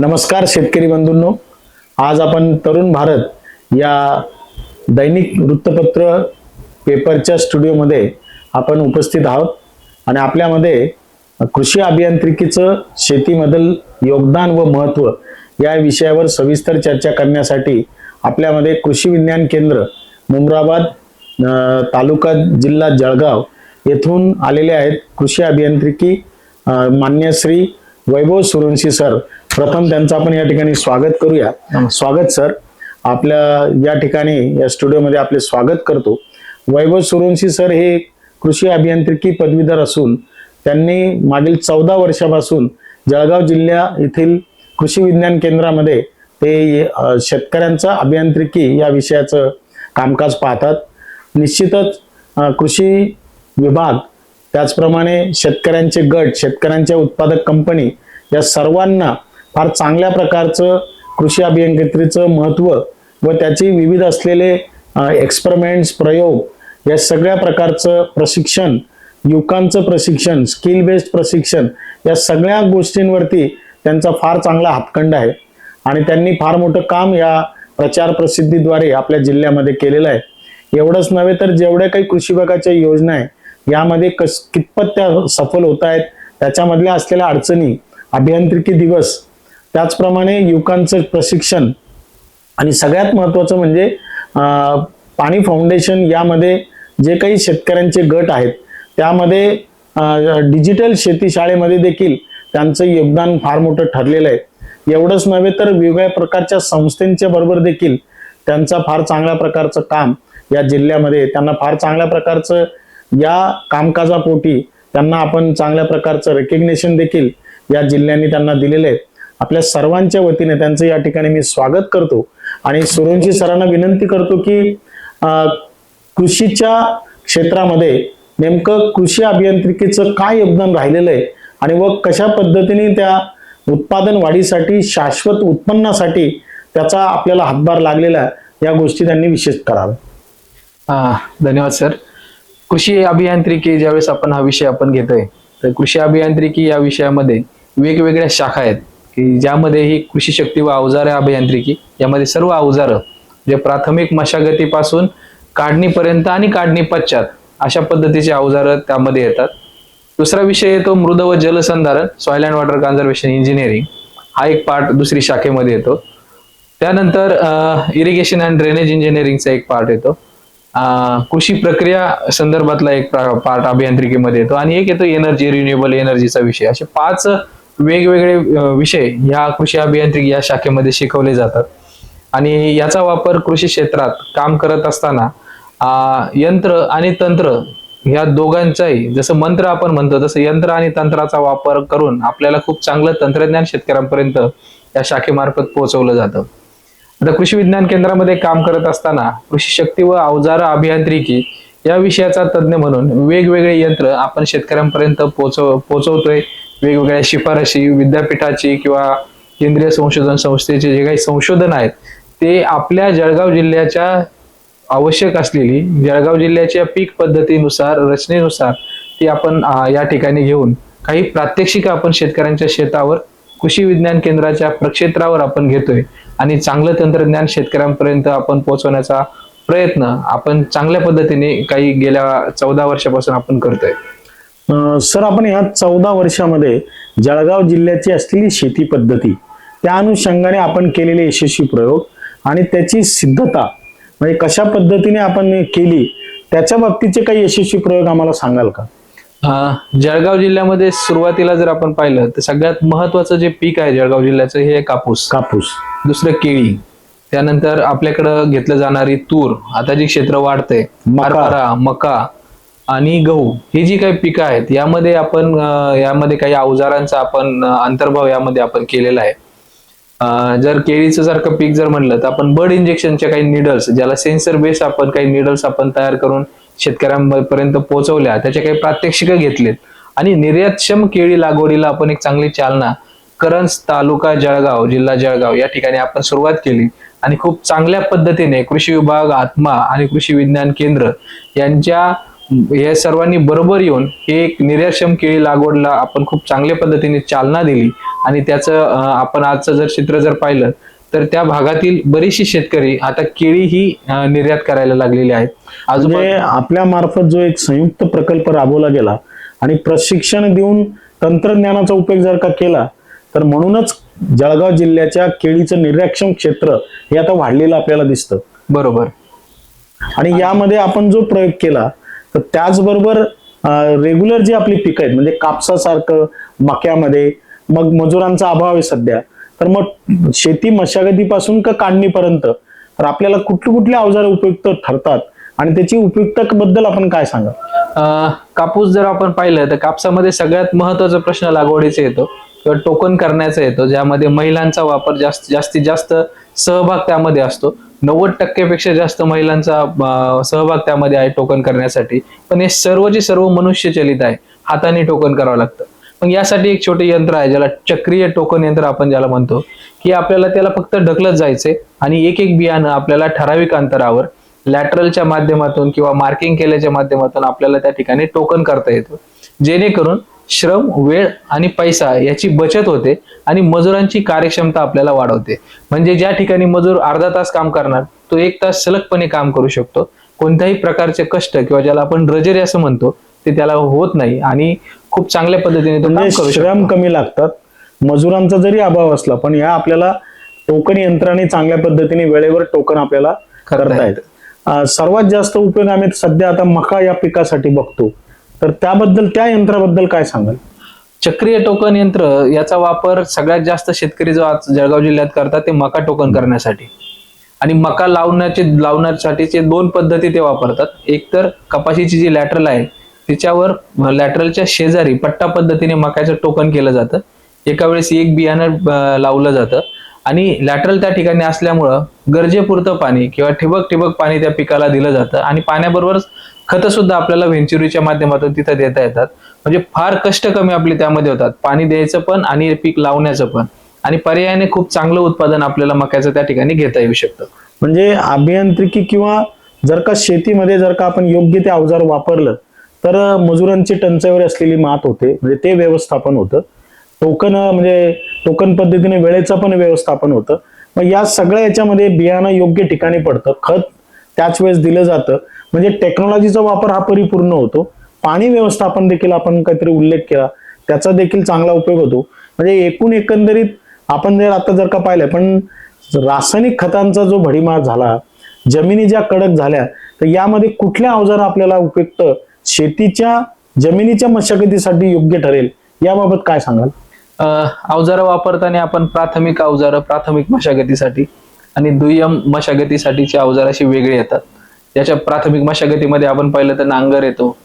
नमस्कार शेतकरी बंधूंनो. आज आपण तरुण भारत या दैनिक वृत्तपत्र पेपरच्या स्टुडिओमध्ये आपण उपस्थित आहोत. आणि आपल्यामध्ये कृषी अभियांत्रिकीचं शेतीमधील योगदान व महत्त्व या विषयावर सविस्तर चर्चा करण्यासाठी आपल्यामध्ये कृषी विज्ञान केंद्र मुमराबाद तालुका जिल्हा जळगाव येथून आलेले आहेत कृषी अभियांत्रिकी मान्य श्री वैभव सुरवंशी सर. प्रथम त्यांचं आपण या ठिकाणी स्वागत करूया. स्वागत सर. आपल्या या ठिकाणी या स्टुडिओमध्ये आपले स्वागत करतो. वैभव सुरवंशी सर हे कृषी अभियांत्रिकी पदवीधर असून त्यांनी मागील चौदा वर्षापासून जळगाव जिल्हा येथील कृषी विज्ञान केंद्रामध्ये ते शेतकऱ्यांचा अभियांत्रिकी या विषयाचं कामकाज पाहतात. निश्चितच कृषी विभाग त्याचप्रमाणे शेतकऱ्यांचे गट शेतकऱ्यांच्या उत्पादक कंपनी या सर्वांना फार चांगल्या प्रकारचं कृषी अभियांत्रिकीचं महत्त्व व त्याची विविध असलेले एक्सपेरिमेंट्स प्रयोग या सगळ्या प्रकारचं प्रशिक्षण युवकांचं प्रशिक्षण स्किल बेस्ड प्रशिक्षण या सगळ्या गोष्टींवरती त्यांचा फार चांगला हातखंड आहे. आणि त्यांनी फार मोठं काम या प्रचार प्रसिद्धीद्वारे आपल्या जिल्ह्यामध्ये केलेलं आहे. एवढंच नव्हे तर जेवढ्या काही कृषी विभागाच्या योजना आहे यामध्ये कस कितपत त्या सफल होत आहेत त्याच्यामधल्या असलेल्या अडचणी अभियांत्रिकी दिवस त्याचप्रमाणे युवकांचं प्रशिक्षण आणि सगळ्यात महत्त्वाचं म्हणजे पाणी फाउंडेशन यामध्ये जे काही शेतकऱ्यांचे गट आहेत त्यामध्ये डिजिटल शेती शाळेमध्ये देखील त्यांचं योगदान फार मोठं ठरलेलं आहे. एवढंच नव्हे तर वेगवेगळ्या प्रकारच्या संस्थांच्या बरोबर देखील त्यांचा फार चांगल्या प्रकारचं काम या जिल्ह्यामध्ये त्यांना फार चांगल्या प्रकारचं या कामकाजापोटी त्यांना आपण चांगल्या प्रकारचं रेकग्नेशन देखील या जिल्ह्यांनी त्यांना दिलेलं आहे. आपल्या सर्वांच्या वतीने त्यांचं या ठिकाणी मी स्वागत करतो. आणि सुरवंशी सरांना विनंती करतो की कृषीच्या क्षेत्रामध्ये नेमकं कृषी अभियांत्रिकीचं काय योगदान राहिलेलं आहे आणि व कशा पद्धतीने त्या उत्पादन वाढीसाठी शाश्वत उत्पन्नासाठी त्याचा आपल्याला हातभार लागलेला आहे या गोष्टी त्यांनी विशेष कराव्या धन्यवाद सर. कृषी अभियांत्रिकी ज्यावेळेस आपण हा विषय आपण घेतोय तर कृषी अभियांत्रिकी या विषयामध्ये वेगवेगळ्या शाखा आहेत. की ज्यामध्ये ही कृषी शक्ती व अवजारे अभियांत्रिकी यामध्ये सर्व अवजारं जे प्राथमिक मशागतीपासून काढणीपर्यंत आणि काढणी पश्चात अशा पद्धतीचे अवजारं त्यामध्ये येतात. दुसरा विषय येतो मृद व जलसंधारण soil and water conservation engineering हा एक पार्ट दुसरी शाखेमध्ये येतो. त्यानंतर इरिगेशन अँड ड्रेनेज इंजिनिअरिंगचा एक पार्ट येतो. कृषी प्रक्रिया संदर्भातला एक पार्ट अभियांत्रिकीमध्ये येतो. आणि एक येतो एनर्जी रिन्युएबल एनर्जीचा विषय. असे पाच वेगवेगळे विषय ह्या कृषी अभियांत्रिकी या शाखेमध्ये शिकवले जातात. आणि याचा वापर कृषी क्षेत्रात काम करत असताना यंत्र आणि तंत्र ह्या दोघांचाही जसं मंत्र आपण म्हणतो तसं यंत्र आणि तंत्राचा वापर करून आपल्याला खूप चांगलं तंत्रज्ञान शेतकऱ्यांपर्यंत या शाखेमार्फत पोहोचवलं जातं. आता कृषी विज्ञान केंद्रामध्ये काम करत असताना कृषी शक्ती व अवजार अभियांत्रिकी या विषयाचा तज्ज्ञ म्हणून वेगवेगळे यंत्र आपण शेतकऱ्यांपर्यंत पोहोचव पोहोचवतोय वेगवेगळ्या शिफारशी विद्यापीठाची किंवा केंद्रीय संशोधन संस्थेचे जे काही संशोधन आहेत ते आपल्या जळगाव जिल्ह्याच्या आवश्यक असलेली जळगाव जिल्ह्याच्या पीक पद्धतीनुसार रचनेनुसार ती आपण या ठिकाणी घेऊन काही प्रात्यक्षिक आपण शेतकऱ्यांच्या शेतावर कृषी विज्ञान केंद्राच्या प्रक्षेत्रावर आपण घेतोय आणि चांगलं तंत्रज्ञान शेतकऱ्यांपर्यंत आपण पोहोचवण्याचा प्रयत्न आपण चांगल्या पद्धतीने काही गेल्या चौदा वर्षापासून आपण करतोय. सर आपण ह्या चौदा वर्षामध्ये जळगाव जिल्ह्याची असलेली शेती पद्धती त्या अनुषंगाने आपण केलेले यशस्वी प्रयोग आणि त्याची सिद्धता म्हणजे कशा पद्धतीने आपण केली त्याच्या बाबतीचे काही यशस्वी प्रयोग आम्हाला सांगाल का? जळगाव जिल्ह्यामध्ये सुरुवातीला जर आपण पाहिलं तर सगळ्यात महत्वाचं जे पीक आहे जळगाव जिल्ह्याचं हे कापूस. कापूस. दुसरं केळी. त्यानंतर आपल्याकडं घेतलं जाणारी तूर आता जी क्षेत्र. हरभरा मका आणि गहू ही जी काही पिकं आहेत यामध्ये आपण यामध्ये काही अवजारांचा आपण अंतर्भाव यामध्ये आपण केलेला आहे. जर केळीचं सारखं पीक जर म्हणलं तर आपण बर्ड इंजेक्शनच्या काही निडल्स ज्याला सेन्सर बेस आपण काही निडल्स आपण तयार करून शेतकऱ्यांपर्यंत पोहोचवल्या त्याचे काही प्रात्यक्षिक घेतलेत. आणि निर्यातक्षम केळी लागवडीला आपण एक चांगली चालना करंज तालुका जळगाव जिल्हा जळगाव या ठिकाणी आपण सुरुवात केली. आणि खूप चांगल्या पद्धतीने कृषी विभाग आत्मा आणि कृषी विज्ञान केंद्र यांच्या या सर्वांनी बरोबर येऊन हे एक निर्याक्षम केळी लागवडला आपण खूप चांगल्या पद्धतीने चालना दिली. आणि त्याचं आपण आजचं जर चित्र जर पाहिलं तर त्या भागातील बरीचशी शेतकरी आता केळी ही निर्यात करायला लागलेली आहेत. म्हणजे आजूबाजू आपल्या मार्फत जो एक संयुक्त प्रकल्प राबवला गेला आणि प्रशिक्षण देऊन तंत्रज्ञानाचा उपयोग जर का केला तर म्हणूनच जळगाव जिल्ह्याच्या केळीचं निर्याक्षम क्षेत्र हे आता वाढलेलं आपल्याला दिसतं. बरोबर. आणि यामध्ये आपण जो प्रयोग केला तर त्याचबरोबर रेग्युलर जी आपली पिकं आहेत म्हणजे कापसासारखं मक्यामध्ये मग मजुरांचा अभाव आहे सध्या. तर मग शेती मशागतीपासून का काढणीपर्यंत? तर आपल्याला कुठली कुठली अवजारे उपयुक्त ठरतात? आणि त्याची उपयुक्तता बद्दल आपण काय सांगा कापूस जर आपण पाहिलं तर कापसामध्ये सगळ्यात महत्त्वाचा प्रश्न लागवडीचा येतो किंवा टोकन करण्याचा येतो ज्यामध्ये महिलांचा वापर जास्त जास्तीत जास्त सहभाग त्यामध्ये असतो. नव्वद टक्क्यापेक्षा जास्त महिलांचा सहभाग त्यामध्ये आहे टोकन करण्यासाठी. पण हे सर्वचे सर्व मनुष्य चलित आहे. हाताने टोकन करावं लागतं. मग यासाठी एक छोटे यंत्र आहे ज्याला चक्रीय टोकन यंत्र आपण ज्याला म्हणतो की आपल्याला त्याला फक्त ढकलत जायचंय आणि एक एक बियाणं आपल्याला ठराविक अंतरावर लॅटरलच्या माध्यमातून किंवा मार्किंग केल्याच्या माध्यमातून आपल्याला त्या ठिकाणी टोकन करता येतं. जेणेकरून श्रम वेळ आणि पैसा याची बचत होते आणि मजुरांची कार्यक्षमता आपल्याला वाढवते. म्हणजे ज्या ठिकाणी मजूर अर्धा तास काम करणार तो एक तास सलगपणे काम करू शकतो. कोणत्याही प्रकारचे कष्ट किंवा ज्याला आपण रजेरी असं म्हणतो ते त्याला होत नाही आणि खूप चांगल्या पद्धतीने तो काम म्हणजे करू श्रम कमी लागतात. मजुरांचा जरी अभाव असला पण या आपल्याला टोकन यंत्राने चांगल्या पद्धतीने वेळेवर टोकन आपल्याला करता येत. सर्वात जास्त उपयोग आम्ही सध्या आता मका या पिकासाठी बघतो. तर त्याबद्दल त्या यंत्राबद्दल काय सांगाल? चक्रीय टोकन यंत्र याचा वापर सगळ्यात जास्त शेतकरी जो आज जळगाव जिल्ह्यात करतात ते मका टोकन करण्यासाठी. आणि मका लावण्याचे लावण्यासाठीचे दोन पद्धती ते वापरतात. एक तर कपाशीची जी लॅटरल आहे तिच्यावर लॅटरलच्या शेजारी पट्टा पद्धतीने मक्याचं टोकन केलं जातं. एका वेळेस एक बियाणं लावलं जातं. आणि लॅटरल त्या ठिकाणी असल्यामुळं गरजेपुरतं पाणी किंवा ठिबक ठिबक पाणी त्या पिकाला दिलं जातं. आणि पाण्याबरोबरच खत सुद्धा आपल्याला व्हेंचुरीच्या माध्यमातून तिथं देता येतात. म्हणजे फार कष्ट कमी आपले त्यामध्ये होतात. पाणी द्यायचं पण आणि पीक लावण्याचं पण. आणि पर्यायाने खूप चांगलं उत्पादन आपल्याला मक्याचं त्या ठिकाणी घेता येऊ शकतं. म्हणजे अभियांत्रिकी किंवा जर का शेतीमध्ये जर का आपण योग्य ते अवजार वापरलं तर मजुरांची टंचाईवर असलेली मात होते. म्हणजे ते व्यवस्थापन होतं. टोकन म्हणजे टोकन पद्धतीने वेळेचं पण व्यवस्थापन होतं. मग या सगळ्या याच्यामध्ये बियाणं योग्य ठिकाणी पडतं. खत त्याच वेळेस दिलं जातं. म्हणजे टेक्नॉलॉजीचा वापर हा परिपूर्ण होतो. पाणी व्यवस्थापन देखील आपण काहीतरी उल्लेख केला. त्याचा देखील चांगला उपयोग होतो. म्हणजे एकूण एकंदरीत आपण जर आता जर का पाहिलं पण रासायनिक खतांचा जो भडीमार झाला जमिनी ज्या कडक झाल्या तर यामध्ये कुठल्या अवजार आपल्याला उपयुक्त शेतीच्या जमिनीच्या मशागतीसाठी योग्य ठरेल याबाबत काय सांगाल? अवजारं वापरताना आपण प्राथमिक अवजारं प्राथमिक मशागतीसाठी आणि दुय्यम मशागतीसाठीची अवजार अशी वेगळे येतात. त्याच्या प्राथमिक मशागतीमध्ये आपण पाहिलं तर नांगर येतो.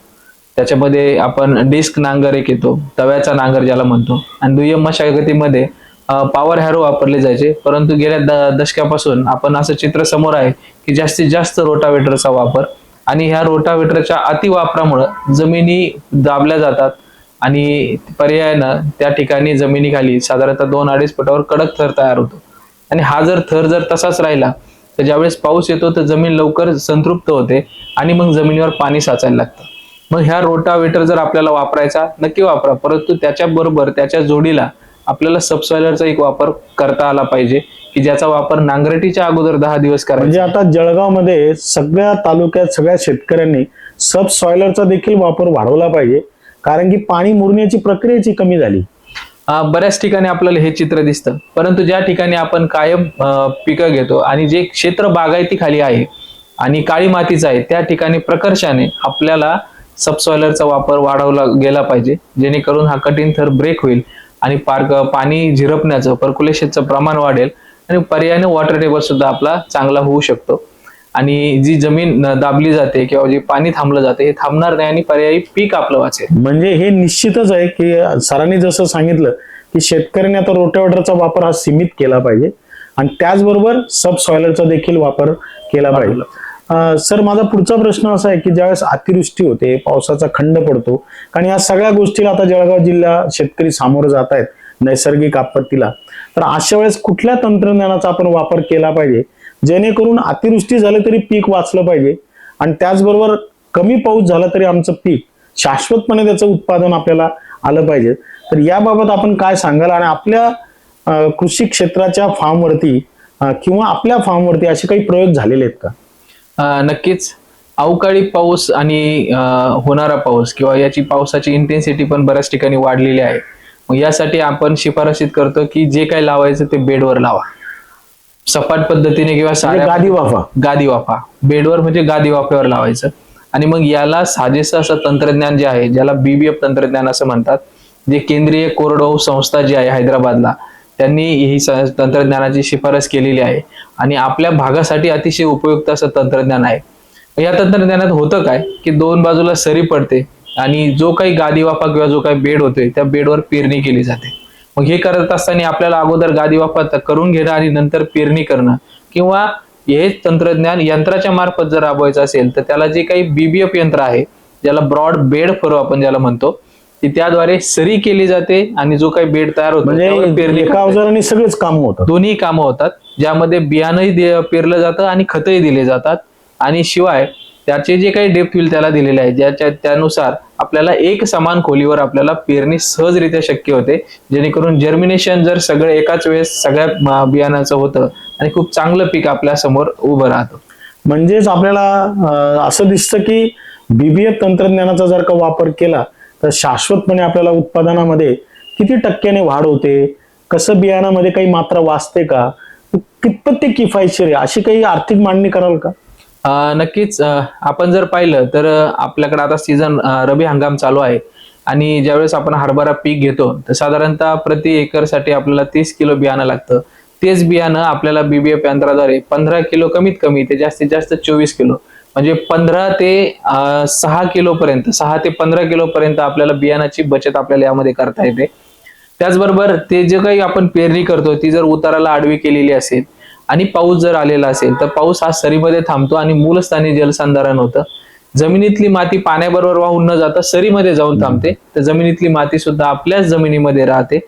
त्याच्यामध्ये आपण डिस्क नांगर एक येतो. तव्याचा नांगर ज्याला म्हणतो. आणि दुय्यम मशागतीमध्ये पॉवर हॅरो वापरले जायचे. परंतु गेल्या द दशकापासून आपण असं चित्र समोर आहे की जास्तीत जास्त रोटावेटरचा वापर आणि ह्या रोटावेटरच्या अतिवापरामुळं जमिनी दाबल्या जातात आणि पर्यायानं त्या ठिकाणी जमिनीखाली साधारणतः दोन अडीच फुटावर कडक थर तयार होतो. आणि हा जर थर जर तसाच राहिला तर ज्यावेळेस पाऊस येतो तर जमीन लवकर संतृप्त होते आणि मग जमिनीवर पाणी साचायला लागतं. मग ह्या रोटावेटर जर आपल्याला वापरायचा नक्की वापरा. परंतु त्याच्याबरोबर त्याच्या जोडीला आपल्याला सबसॉयलरचा एक वापर करता आला पाहिजे की ज्याचा वापर नांगरटीच्या अगोदर दहा दिवस म्हणजे आता जळगावमध्ये सगळ्या तालुक्यात सगळ्या शेतकऱ्यांनी सबसॉयलरचा देखील वापर वाढवला पाहिजे कारण की पाणी मुरण्याची प्रक्रियाची कमी झाली. बऱ्याच ठिकाणी आपल्याला हे चित्र दिसतं. परंतु ज्या ठिकाणी आपण कायम पिकं घेतो आणि जे क्षेत्र बागायती खाली आहे आणि काळी मातीचं आहे त्या ठिकाणी प्रकर्षाने आपल्याला सबसॉयलरचा वापर वाढवला गेला पाहिजे. जेणेकरून हा कठीण थर ब्रेक होईल आणि पार्क पाणी झिरपण्याचं पर्क्युलेशनचं प्रमाण वाढेल आणि पर्यायाने वॉटर टेबल सुद्धा आपला चांगला होऊ शकतो. आणि जी जमीन दाबली जाते किंवा जे पाणी थांबलं जाते हे थांबणार नाही आणि पर्यायी पीक आपलं वाचेल. म्हणजे हे निश्चितच आहे की सरांनी जसं सांगितलं की शेतकऱ्यांनी आता रोटावेटरचा वापर हा सीमित केला पाहिजे आणि त्याचबरोबर सब सॉयलरचा देखील वापर केला पाहिजे. सर माझा पुढचा प्रश्न असा आहे की ज्यावेळेस अतिवृष्टी होते पावसाचा खंड पडतो कारण या सगळ्या गोष्टीला आता जळगाव जिल्हा शेतकरी सामोरं जात आहेत नैसर्गिक आपत्तीला तर अशा वेळेस कुठल्या तंत्रज्ञानाचा आपण वापर केला पाहिजे? जेणेकरून अतिवृष्टी झाली तरी पीक वाचलं पाहिजे. आणि त्याचबरोबर कमी पाऊस झाला तरी आमचं पीक शाश्वतपणे त्याचं उत्पादन आपल्याला आलं पाहिजे. तर याबाबत आपण काय सांगाल? आणि आपल्या कृषी क्षेत्राच्या फार्मवरती किंवा आपल्या फार्मवरती असे काही प्रयोग झालेले आहेत का? नक्कीच. अवकाळी पाऊस आणि होणारा पाऊस किंवा याची पावसाची इंटेन्सिटी पण बऱ्याच ठिकाणी वाढलेली आहे. मग यासाठी आपण शिफारशीत करतो की जे काही लावायचं ते बेडवर लावा. सपाट पद्धतीने किंवा म्हणजे साध्या गादी वाफा. गादी वाफा. बेडवर म्हणजे गादी वाफ्यावर लावायचं. आणि मग याला साजेसं असं तंत्रज्ञान जे आहे ज्याला बीबीएफ तंत्रज्ञान असं म्हणतात जे केंद्रीय कोरडवाहू संस्था जी आहे हैदराबादला त्यांनी ही तंत्रज्ञानाची शिफारस केलेली आहे. आणि आपल्या भागासाठी अतिशय उपयुक्त असं तंत्रज्ञान आहे. या तंत्रज्ञानात होतं काय? की दोन बाजूला सरी पडते आणि जो काही गादी वाफा किंवा जो काही बेड होतोय त्या बेडवर पेरणी केली जाते. मग हे करत असताना आपल्याला अगोदर गादी त- करून घेणं आणि नंतर पेरणी करणं. किंवा हे तंत्रज्ञान यंत्राच्या मार्फत जर राबवायचं असेल तर त्याला जे काही बीबीएफ यंत्र आहे ज्याला ब्रॉड बेड फरो आपण ज्याला म्हणतो की त्याद्वारे सरी केली जाते आणि जो काही बेड तयार होतो म्हणजे पेरणी. अवजाराने सगळेच काम होतात. दोन्ही कामं होतात ज्यामध्ये बियाणंही पेरलं जातं आणि खतही दिले जातात. आणि शिवाय त्याचे जे काही डेप्थ होईल त्याला दिलेले आहे ज्याच्या त्यानुसार आपल्याला एक समान खोलीवर आपल्याला पेरणी सहजरित्या शक्य होते. जेणेकरून जर्मिनेशन जर सगळं एकाच वेळेस सगळ्या बियाणाचं होतं आणि खूप चांगलं पीक आपल्यासमोर उभं राहतं. म्हणजेच आपल्याला असं दिसतं की बीबीएफ तंत्रज्ञानाचा जर का वापर केला तर शाश्वतपणे आपल्याला उत्पादनामध्ये किती टक्क्याने वाढ होते? कसं बियाणामध्ये काही मात्रा वाचते का? कितपत ते किफायतशीर आहे? अशी काही आर्थिक मांडणी कराल का? नक्कीच आपण जर पाहिलं तर आपल्याकडे आता सीझन रबी हंगाम चालू आहे. आणि ज्यावेळेस आपण हरभरा पीक घेतो तर साधारणतः प्रति एकरसाठी आपल्याला तीस किलो बियाणं लागतं. तेच बियाणं आपल्याला बीबीएफ यंत्राद्वारे पंधरा किलो कमीत कमी ते जास्तीत जास्त चोवीस किलो म्हणजे पंधरा ते सहा किलो पर्यंत सहा ते पंधरा किलो पर्यंत आपल्याला बियाणाची बचत आपल्याला यामध्ये करता येते. त्याचबरोबर ते जे काही आपण पेरणी करतो ती जर उताराला आडवी केलेली असेल आणि पाऊस जर आलेला असेल तर पाऊस हा सरीमध्ये थांबतो आणि मूलस्थानी जलसंधारण होतं. जमिनीतली माती पाण्याबरोबर वाहून न जाता सरीमध्ये जाऊन थांबते. तर जमिनीतली माती सुद्धा आपल्याच जमिनीमध्ये राहते.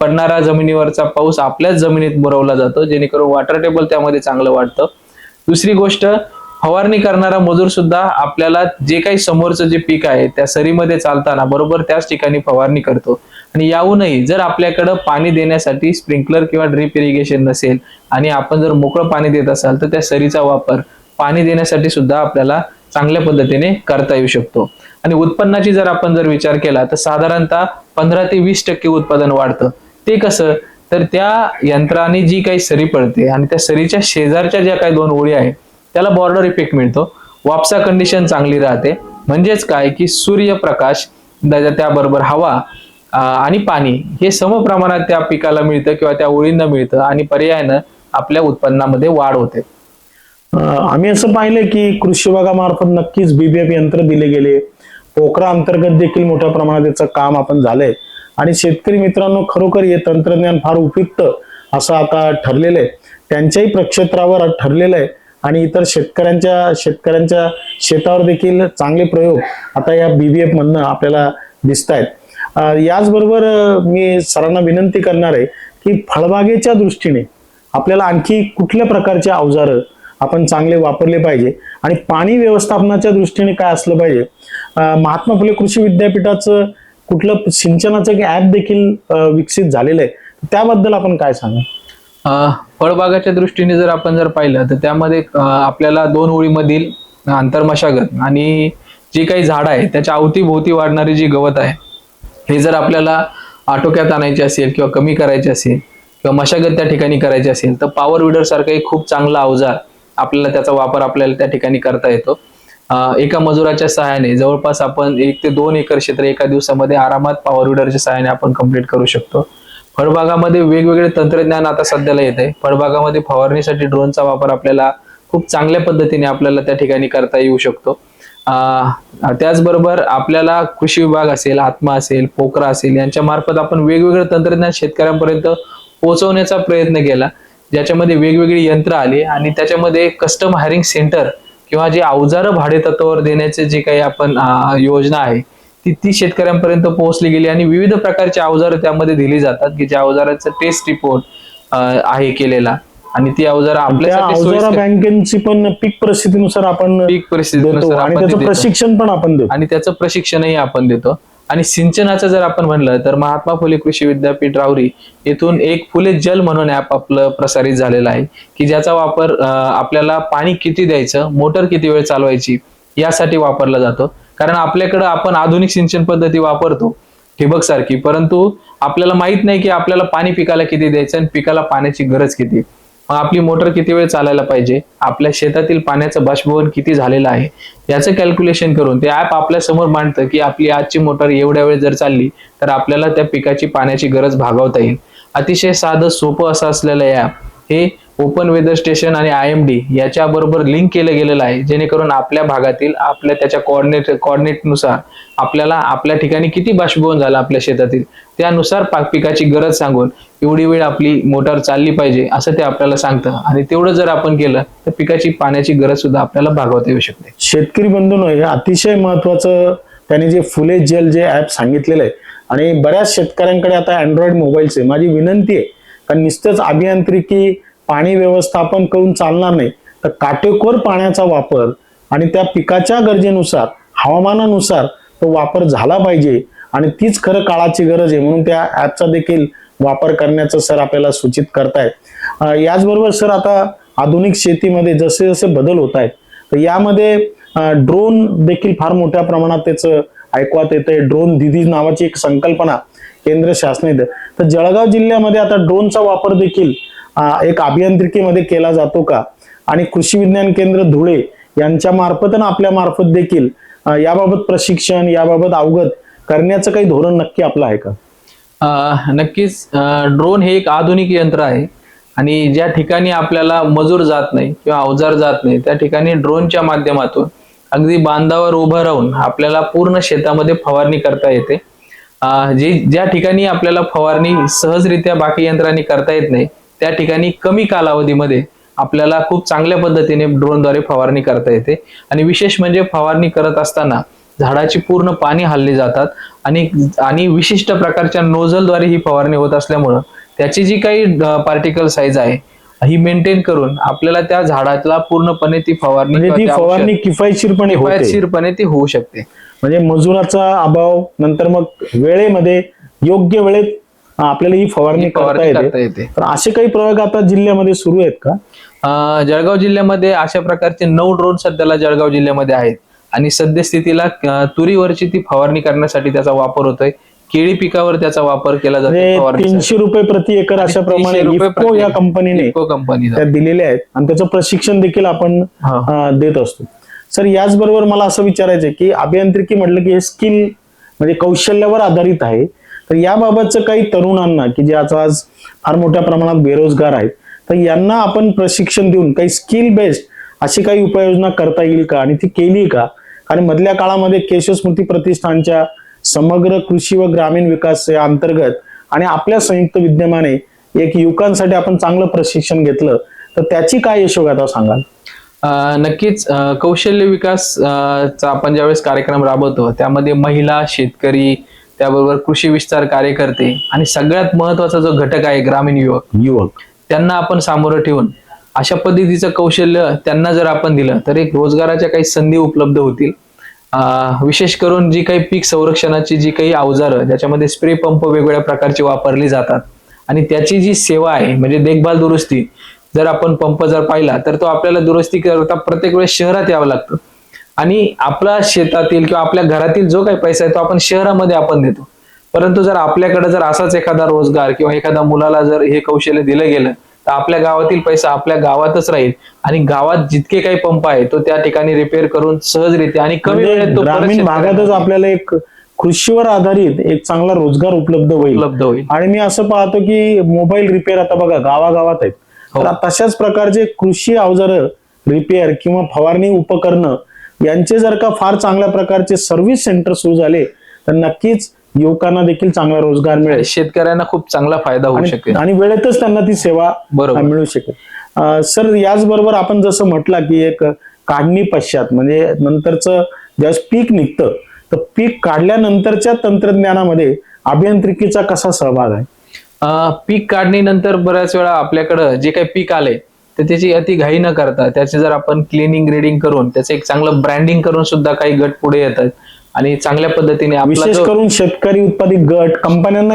पडणारा जमिनीवरचा पाऊस आपल्याच जमिनीत बुरवला जातो जेणेकरून वॉटर टेबल त्यामध्ये चांगलं वाटतं दुसरी गोष्ट फवारणी करणारा मजूर सुद्धा आपल्याला जे काही समोरचं जे पीक आहे त्या सरीमध्ये चालताना बरोबर त्याच ठिकाणी फवारणी करतो. आणि याहूनही जर आपल्याकडं पाणी देण्यासाठी स्प्रिंकलर किंवा ड्रिप इरिगेशन नसेल आणि आपण जर मोकळं पाणी देत असाल तर त्या सरीचा वापर पाणी देण्यासाठी सुद्धा आपल्याला चांगल्या पद्धतीने करता येऊ शकतो. आणि उत्पन्नाची जर आपण जर विचार केला तर साधारणतः पंधरा ते वीस टक्के उत्पादन वाढतं. ते कसं? तर त्या यंत्राने जी काही सरी पडते आणि त्या सरीच्या शेजारच्या ज्या काही दोन ओळी आहेत त्याला बॉर्डर इफेक्ट मिळतो. वापसा कंडिशन चांगली राहते. म्हणजेच काय की सूर्यप्रकाश त्याबरोबर हवा आणि पाणी हे समप्रमाणात त्या पिकाला मिळतं किंवा त्या ओळींना मिळतं आणि पर्यायानं आपल्या उत्पन्नामध्ये वाढ होते. आम्ही असं पाहिलं की कृषी विभागामार्फत नक्कीच बीबीएफ यंत्र दिले गेले. पोखरा अंतर्गत देखील मोठ्या प्रमाणात याचं काम आपण झालंय. आणि शेतकरी मित्रांनो खरोखर हे तंत्रज्ञान फार उपयुक्त असं आता ठरलेलं आहे त्यांच्याही प्रक्षेत्रावर ठरलेलं आहे आणि इतर शेतकऱ्यांच्या शेतकऱ्यांच्या शेतावर देखील चांगले प्रयोग आता या बीबीएफ मधनं आपल्याला दिसत आहेत याचबरोबर मी सरांना विनंती करणार आहे की फळबागेच्या दृष्टीने आपल्याला आणखी कुठल्या प्रकारचे अवजारं आपण चांगले वापरले पाहिजे आणि पाणी व्यवस्थापनाच्या दृष्टीने काय असलं पाहिजे? महात्मा फुले कृषी विद्यापीठाचं कुठलं सिंचनाचं ऍप देखील विकसित झालेलं आहे. त्याबद्दल आपण काय सांगा अं, फळबागाच्या दृष्टीने जर आपण जर पाहिलं तर त्यामध्ये आपल्याला दोन ओळीमधील आंतरमशागत आणि जी काही झाड आहे त्याच्या अवतीभोवती वाढणारी जी गवत आहे हे जर आपल्याला आटोक्यात आणायची असेल किंवा कमी करायची असेल किंवा मशागत त्या ठिकाणी करायची असेल तर पॉवर विडर सारखा एक खूप चांगला अवजार आपल्याला त्याचा वापर आपल्याला त्या ठिकाणी करता येतो. एका मजुराच्या सहाय्याने जवळपास आपण एक ते दोन एकर क्षेत्र एका दिवसामध्ये आरामात पॉवर विडरच्या सहाय्याने आपण कंप्लीट करू शकतो. फळबागामध्ये वेगवेगळे तंत्रज्ञान आता सध्याला येत आहे फळबागामध्ये फवारणीसाठी ड्रोनचा वापर आपल्याला खूप चांगल्या पद्धतीने आपल्याला त्या ठिकाणी करता येऊ शकतो. त्याचबरोबर आपल्याला कृषी विभाग असेल आत्मा असेल पोकरा असेल यांच्या मार्फत आपण वेगवेगळं तंत्रज्ञान शेतकऱ्यांपर्यंत पोहोचवण्याचा प्रयत्न केला. ज्याच्यामध्ये वेगवेगळी यंत्र आली आणि त्याच्यामध्ये कस्टम हायरिंग सेंटर किंवा जे अवजारं भाडेतत्वावर देण्याचे जे काही आपण योजना आहे ती ती शेतकऱ्यांपर्यंत पोहोचली गेली आणि विविध प्रकारचे अवजारं त्यामध्ये दिली जातात की ज्या अवजाराचं टेस्ट रिपोर्ट आहे केलेला. आणि ती अवजार सोयीस्कर- बँकेची पण पीक परिस्थितीनुसार आपण पीक परिस्थितीनुसार आणि त्याचं. प्रशिक्षण पण आपण देतो. आणि त्याचं प्रशिक्षणही आपण देतो. आणि सिंचनाचं जर आपण म्हणलं तर महात्मा फुले कृषी विद्यापीठ रावरी येथून एक फुले जल म्हणून ऍप आपलं प्रसारित झालेलं आहे की ज्याचा वापर आपल्याला पाणी किती द्यायचं मोटर किती वेळ चालवायची यासाठी वापरला जातो. कारण आपल्याकडं आपण आधुनिक सिंचन पद्धती वापरतो ठिबक सारखी. परंतु आपल्याला माहीत नाही की आपल्याला पाणी पिकाला किती द्यायचं आणि पिकाला पाण्याची गरज किती. मग आपली मोटर किती वेळ चालायला पाहिजे? आपल्या शेतातील पाण्याचं बाष्पभवन किती झालेलं आहे? याचं कॅल्क्युलेशन करून ते ऍप आपल्यासमोर मांडतं की आपली आजची मोटर एवढ्या वेळ जर चालली तर आपल्याला त्या पिकाची पाण्याची गरज भागवता येईल. अतिशय साधं सोपं असं असलेलं ऍप हे ओपन वेदर स्टेशन आणि आय एम डी याच्या बरोबर लिंक केलं गेलेलं आहे. जेणेकरून आपल्या भागातील आपल्या त्याच्या कॉर्डिनेट कॉर्डिनेटनुसार आपल्याला आपल्या ठिकाणी किती बाष्पीभवन झालं आपल्या शेतातील त्यानुसार पाक पिकाची गरज सांगून एवढी वेळ आपली मोटार चालली पाहिजे असं ते आपल्याला सांगतं. आणि तेवढं जर आपण केलं तर पिकाची पाण्याची गरज सुद्धा आपल्याला भागवता येऊ शकते. शेतकरी बंधून हे अतिशय महत्वाचं त्याने जे फुले जेल जे ऍप सांगितलेलं आहे आणि बऱ्याच शेतकऱ्यांकडे आता अँड्रॉइड मोबाईल्स आहे माझी विनंती आहे. कारण नुसतंच अभियांत्रिकी पाणी व्यवस्थापन करून चालणार नाही तर काटेकोर पाण्याचा वापर आणि त्या पिकाच्या गरजेनुसार हवामानानुसार तो वापर झाला पाहिजे. आणि तीच खरं काळाची गरज आहे म्हणून त्या ऍपचा देखील वापर करण्याचं सर आपल्याला सूचित करतायत. याचबरोबर सर आता आधुनिक शेतीमध्ये जसे जसे बदल होत आहेत तर यामध्ये ड्रोन देखील फार मोठ्या प्रमाणात त्याचं ऐकवात येतंय. ड्रोन दिदी नावाची एक संकल्पना केंद्र शासनाने तर जळगाव जिल्ह्यामध्ये आता ड्रोनचा वापर देखील एक अभियांत्रिकीमध्ये केला जातो का? आणि कृषी विज्ञान केंद्र धुळे यांच्या मार्फत आणि आपल्या मार्फत देखील याबाबत प्रशिक्षण याबाबत अवगत करण्याचं काही धोरण नक्की आपलं आहे का? नक्कीच. ड्रोन हे एक आधुनिक यंत्र आहे. आणि ज्या ठिकाणी आपल्याला मजूर जात नाही किंवा अवजार जात नाही त्या ठिकाणी ड्रोनच्या माध्यमातून अगदी बांधावर उभं राहून आपल्याला पूर्ण शेतामध्ये फवारणी करता येते. जे ज्या ठिकाणी आपल्याला फवारणी सहजरित्या बाकी यंत्रांनी करता येत नाही त्या ठिकाणी कमी कालावधीमध्ये आपल्याला खूप चांगल्या पद्धतीने ड्रोनद्वारे फवारणी करता येते. आणि विशेष म्हणजे फवारणी करत असताना झाडाची पूर्ण पाणी हल्ली जातात आणि आणि विशिष्ट प्रकारच्या नोझलद्वारे ही फवारणी होत असल्यामुळं त्याची जी काही पार्टिकल साईज आहे ही मेंटेन करून आपल्याला त्या झाडाला पूर्णपणे ती फवारणी म्हणजे फवारणी किफायतशीरपणे किफायतशीरपणे ती होऊ शकते. म्हणजे मजुराचा अभाव नंतर मग वेळेमध्ये योग्य वेळेत आपल्याला ही फवारणी करता येते. तर असे काही प्रयोग आता जिल्ह्यामध्ये सुरू आहेत का? जळगाव जिल्ह्यामध्ये अशा प्रकारचे नऊ ड्रोन सध्याला जळगाव जिल्ह्यामध्ये आहेत. आणि सद्यस्थितीला तुरीवरची ती फवारणी करण्यासाठी त्याचा वापर होतोय. केळी पिकावर त्याचा वापर केला जातो म्हणजे. तीनशे रुपये प्रति एकर अशा प्रमाणे 300 रुपये इफ्को प्रति- या कंपनीने त्या दिलेल्या आहेत. आणि त्याचं प्रशिक्षण देखील आपण देत असतो. सर याचबरोबर मला असं विचारायचं आहे की अभियांत्रिकी म्हटलं की हे स्किल म्हणजे कौशल्यावर आधारित आहे. तर याबाबतचं काही तरुणांना की जे आज आज फार मोठ्या प्रमाणात बेरोजगार आहेत तर यांना आपण प्रशिक्षण देऊन काही स्किल बेस्ड अशी काही उपाययोजना करता येईल का? आणि ती केली का? कारण मधल्या काळामध्ये केशवस्मृती प्रतिष्ठानच्या समग्र कृषी व ग्रामीण विकास या अंतर्गत आणि आपल्या संयुक्त विद्यमाने एक युवकांसाठी आपण चांगलं प्रशिक्षण घेतलं तर त्याची काय यशोगाथा सांगाल? अं, नक्कीच कौशल्य विकास चा आपण ज्यावेळेस कार्यक्रम राबवतो त्यामध्ये महिला शेतकरी त्याबरोबर कृषी विस्तार कार्यकर्ते आणि सगळ्यात महत्त्वाचा जो घटक आहे ग्रामीण युवक युवक. त्यांना आपण सामोरं ठेवून अशा पद्धतीचं कौशल्य त्यांना जर आपण दिलं तर एक रोजगाराच्या काही संधी उपलब्ध होतील. विशेष करून जी काही पीक संरक्षणाची जी काही अवजारं ज्याच्यामध्ये स्प्रे पंप वेगवेगळ्या प्रकारची वापरली जातात. आणि त्याची जी सेवा आहे म्हणजे देखभाल दुरुस्ती जर आपण पंप जर पाहिला तर तो आपल्याला दुरुस्ती करता प्रत्येक वेळेस शहरात यावं लागतं. आणि आपला शेतातील किंवा आपल्या घरातील जो काही पैसा आहे तो आपण शहरामध्ये आपण देतो. परंतु जर आपल्याकडे जर असाच एखादा रोजगार किंवा एखाद्या मुलाला जर हे कौशल्य दिलं गेलं तर आपल्या गावातील पैसा आपल्या गावातच राहील आणि गावात जितके काही पंप आहे तो त्या ठिकाणी रिपेअर करून सहजरित्या आणि कमी म्हणजे वेळेत तो ग्रामीण भागातच आपल्याला एक कृषीवर आधारित एक चांगला रोजगार उपलब्ध होईल. उपलब्ध होईल. आणि मी असं पाहतो की मोबाईल रिपेअर आता बघा गावागावात आहेत. हो. तर तशाच प्रकारचे कृषी अवजारं रिपेअर किंवा फवारणी उपकरणं यांचे जर का फार चांगल्या प्रकारचे सर्व्हिस सेंटर सुरू झाले तर नक्कीच युवकांना देखील चांगला रोजगार मिळेल. शेतकऱ्यांना खूप चांगला फायदा होऊ शकेल. आणि वेळेतच त्यांना ती सेवा बरोबर. मिळू शकेल. सर याचबरोबर आपण जसं म्हटलं की एक काढणी पश्चात म्हणजे नंतरचं ज्यावेळेस पीक निघतं तर पीक काढल्यानंतरच्या तंत्रज्ञानामध्ये अभियांत्रिकीचा कसा सहभाग आहे? पीक काढणीनंतर बऱ्याच वेळा आपल्याकडं जे काही पीक आले तर त्याची अति घाई न करता त्याचे जर आपण क्लिनिंग ग्रेडिंग करून त्याचं एक चांगलं ब्रँडिंग करून सुद्धा काही गट पुढे येतात. आणि चांगल्या पद्धतीने आपला विशेष करून शेतकरी उत्पादित गट कंपन्यांना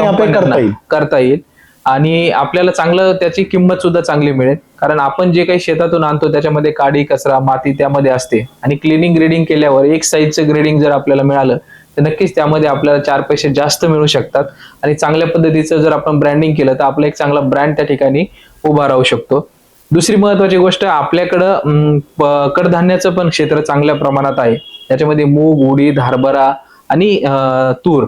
करता येईल. आणि आपल्याला चांगलं त्याची किंमत सुद्धा चांगली मिळेल. कारण आपण जे काही शेतातून आणतो त्याच्यामध्ये काडी कचरा माती त्यामध्ये असते. आणि क्लिनिंग ग्रेडिंग केल्यावर एक साईजचं ग्रेडिंग जर आपल्याला मिळालं तर नक्कीच त्यामध्ये आपल्याला चार पैसे जास्त मिळू शकतात. आणि चांगल्या पद्धतीचं जर आपण ब्रँडिंग केलं तर आपलं एक चांगला ब्रँड त्या ठिकाणी उभा राहू शकतो. दुसरी महत्वाची गोष्ट आपल्याकडं कडधान्याचं पण क्षेत्र चांगल्या प्रमाणात आहे. त्याच्यामध्ये मूग उडीद हरभरा आणि तूर.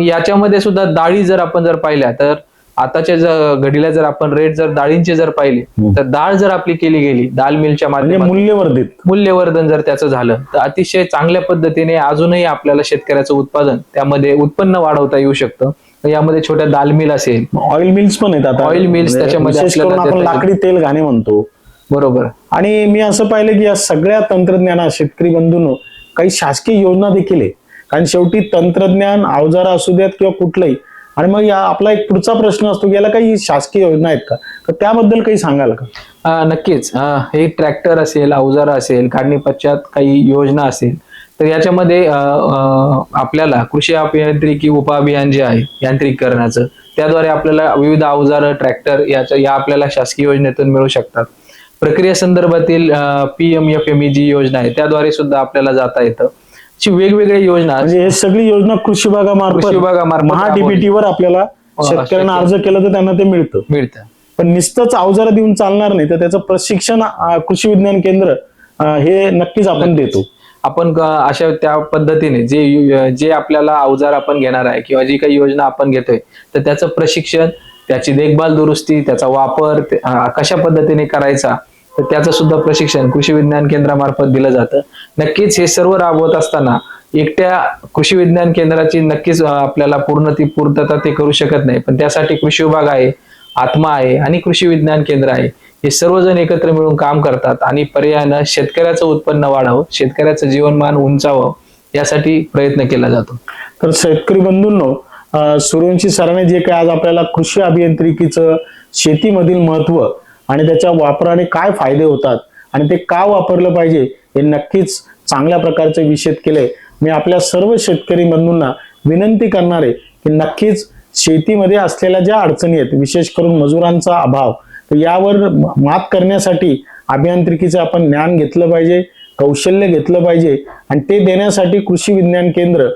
याच्यामध्ये सुद्धा डाळी जर आपण जर पाहिल्या तर आताच्या जर घडीला जर आपण रेट जर डाळींचे जर पाहिले तर डाळ जर आपली केली गेली दाल मिलच्या माध्यमातून मूल्यवर्धित. मूल्यवर्धन जर त्याचं झालं तर अतिशय चांगल्या पद्धतीने अजूनही आपल्याला शेतकऱ्याचं उत्पादन त्यामध्ये उत्पन्न वाढवता येऊ शकतं. यामध्ये छोट्या दाल मिल असेल. ऑइल मिल्स पण आहेत आता. Oil mills म्हणजे त्याच्यामध्ये विशेष करून आपल्याला आपण देता. लाकडी तेल घाणे म्हणतो. बरोबर. आणि मी असं पाहिलं की या सगळ्या तंत्रज्ञानात शेतकरी बंधूंनो काही शासकीय योजना देखील आहे कारण शेवटी तंत्रज्ञान अवजार असू द्यात किंवा कुठलंही. आणि मग या आपला एक पुढचा प्रश्न असतो की याला काही शासकीय योजना आहेत का? तर त्याबद्दल काही सांगाल का? नक्कीच. हे ट्रॅक्टर असेल अवजार असेल काढणी पश्चात काही योजना असेल. तर याच्यामध्ये आपल्याला कृषी अभियांत्रिकी उपअभियान जे आहे यांत्रिकीकरणाचं त्याद्वारे आपल्याला विविध अवजार ट्रॅक्टर याच्या या आपल्याला शासकीय योजनेतून मिळू शकतात. प्रक्रिया संदर्भातील P M F M G योजना आहे त्याद्वारे सुद्धा आपल्याला जाता येतं. अशी वेगवेगळ्या योजना म्हणजे हे सगळी योजना कृषी कृषी विभागामार्फत विभागामार्फत महा डीबीटी वर आपल्याला शेतकऱ्यांना अर्ज केला तर त्यांना ते मिळतं. मिळतं. पण नुसतंच अवजारं देऊन चालणार नाही तर त्याचं प्रशिक्षण कृषी विज्ञान केंद्र हे नक्कीच आपण देतो. आपण क- अशा त्या पद्धतीने जे यु- जे आपल्याला अवजार आपण घेणार आहे किंवा जी काही योजना आपण घेतोय तर त्याचं प्रशिक्षण त्याची देखभाल दुरुस्ती त्याचा वापर कशा पद्धतीने करायचा तर त्याचं सुद्धा प्रशिक्षण कृषी विज्ञान केंद्रामार्फत दिलं जातं. नक्कीच हे सर्व राबवत असताना एकट्या कृषी विज्ञान केंद्राची नक्कीच आपल्याला पूर्ण ती पूर्तता ते करू शकत नाही. पण त्यासाठी कृषी विभाग आहे आत्मा आहे आणि कृषी विज्ञान केंद्र आहे. हे सर्वजण एकत्र मिळून काम करतात आणि पर्यायानं शेतकऱ्याचं उत्पन्न वाढावं शेतकऱ्याचं जीवनमान उंचावं यासाठी प्रयत्न केला जातो. तर शेतकरी बंधूंनो सुरूंची सरणे जे काय आज आपल्याला कृषी अभियांत्रिकीचं शेतीमधील महत्त्व आणि त्याच्या वापराने काय फायदे होतात आणि ते का वापरलं पाहिजे हे नक्कीच चांगल्या प्रकारचे विषय केले. मी आपल्या सर्व शेतकरी बंधूंना विनंती करणार आहे की नक्कीच शेतीमध्ये असलेल्या ज्या अडचणी आहेत विशेष करून मजुरांचा अभाव यावर मात करण्यासाठी अभियांत्रिकीचं आपण ज्ञान घेतलं पाहिजे कौशल्य घेतलं पाहिजे आणि ते देण्यासाठी कृषी विज्ञान केंद्र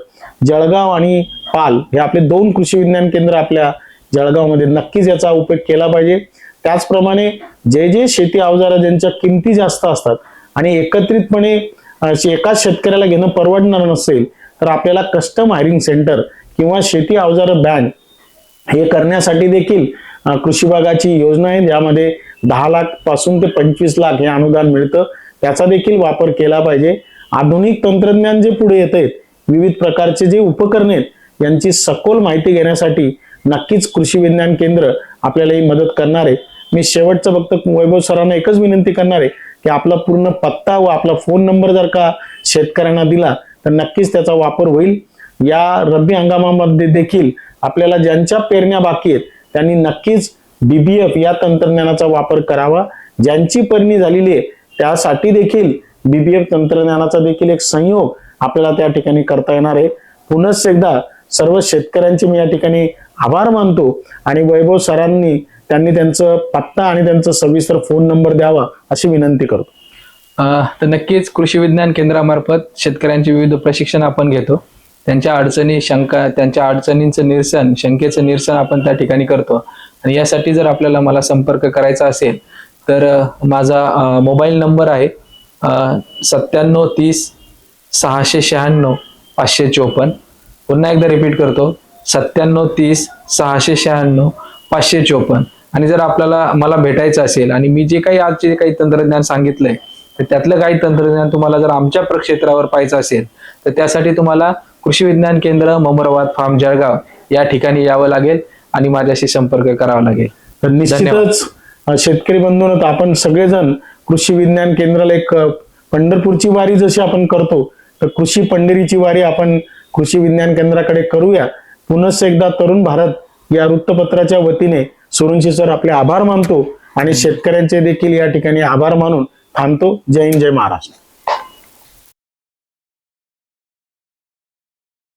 जळगाव आणि पाल हे आपले दोन कृषी विज्ञान केंद्र आपल्या जळगावमध्ये नक्कीच याचा उपयोग केला पाहिजे. त्याचप्रमाणे जे जे शेती अवजारं ज्यांच्या किमती जास्त असतात आणि एकत्रितपणे एकाच शेतकऱ्याला घेणं परवडणार नसेल तर आपल्याला कस्टम हायरिंग सेंटर किंवा शेती अवजारं बँक हे करण्यासाठी देखील कृषी विभागाची योजना आहे. ज्यामध्ये दहा लाखपासून ते पंचवीस लाख हे अनुदान मिळतं. त्याचा देखील वापर केला पाहिजे. आधुनिक तंत्रज्ञान जे पुढे येत आहेत विविध प्रकारचे जे उपकरणे आहेत यांची सखोल माहिती घेण्यासाठी नक्कीच कृषी विज्ञान केंद्र आपल्याला ही मदत करणार आहे. मी शेवटचं फक्त वैभव सरांना एकच विनंती करणार आहे की आपला पूर्ण पत्ता व आपला फोन नंबर जर का शेतकऱ्यांना दिला तर नक्कीच त्याचा वापर होईल. या रब्बी हंगामामध्ये देखील आपल्याला ज्यांच्या पेरण्या बाकी आहेत त्यांनी नक्कीच बीबीएफ या तंत्रज्ञानाचा वापर करावा. ज्यांची परणी झालेली आहे त्यासाठी देखील बीबीएफ तंत्रज्ञानाचा देखील एक संयोग आपल्याला त्या ठिकाणी करता येणार आहे. पुनश्च एकदा सर्व शेतकऱ्यांचे मी या ठिकाणी आभार मानतो आणि वैभव सरांनी त्यांनी त्यांचं पत्ता आणि त्यांचा सविस्तर फोन नंबर द्यावा अशी विनंती करतो. तर नक्कीच कृषी विज्ञान केंद्रामार्फत शेतकऱ्यांचे विविध प्रशिक्षण आपण घेतो. त्यांच्या अडचणी शंका त्यांच्या अडचणींचं निरसन शंकेचं निरसन आपण त्या ठिकाणी करतो. आणि यासाठी जर आपल्याला मला संपर्क करायचा असेल तर माझा मोबाईल नंबर आहे सत्त्याण्णव तीस सहाशे शहाण्णव पाचशे चोपन्न. पुन्हा एकदा रिपीट करतो सत्त्याण्णव तीस सहाशे शहाण्णव पाचशे चोपन्न. आणि जर आपल्याला मला भेटायचं असेल आणि मी जे काही आज जे काही तंत्रज्ञान सांगितलंय तर त्यातलं काही तंत्रज्ञान तुम्हाला जर आमच्या प्रक्षेत्रावर पाहायचं असेल तर त्यासाठी तुम्हाला कृषी विज्ञान केंद्र ममराबाद फार्म जळगाव या ठिकाणी यावं लागेल आणि माझ्याशी संपर्क करावा लागेल. तर निश्चितच शेतकरी बंधून आपण सगळेजण कृषी विज्ञान केंद्राला एक पंढरपूरची वारी जशी आपण करतो तर कृषी पंढरीची वारी आपण कृषी विज्ञान केंद्राकडे करूया. पुनश्च एकदा तरुण भारत या वृत्तपत्राच्या वतीने सुरुंशी सर आपले आभार मानतो आणि शेतकऱ्यांचे देखील या ठिकाणी आभार मानून थांबतो. जय हिंद जय महाराष्ट्र.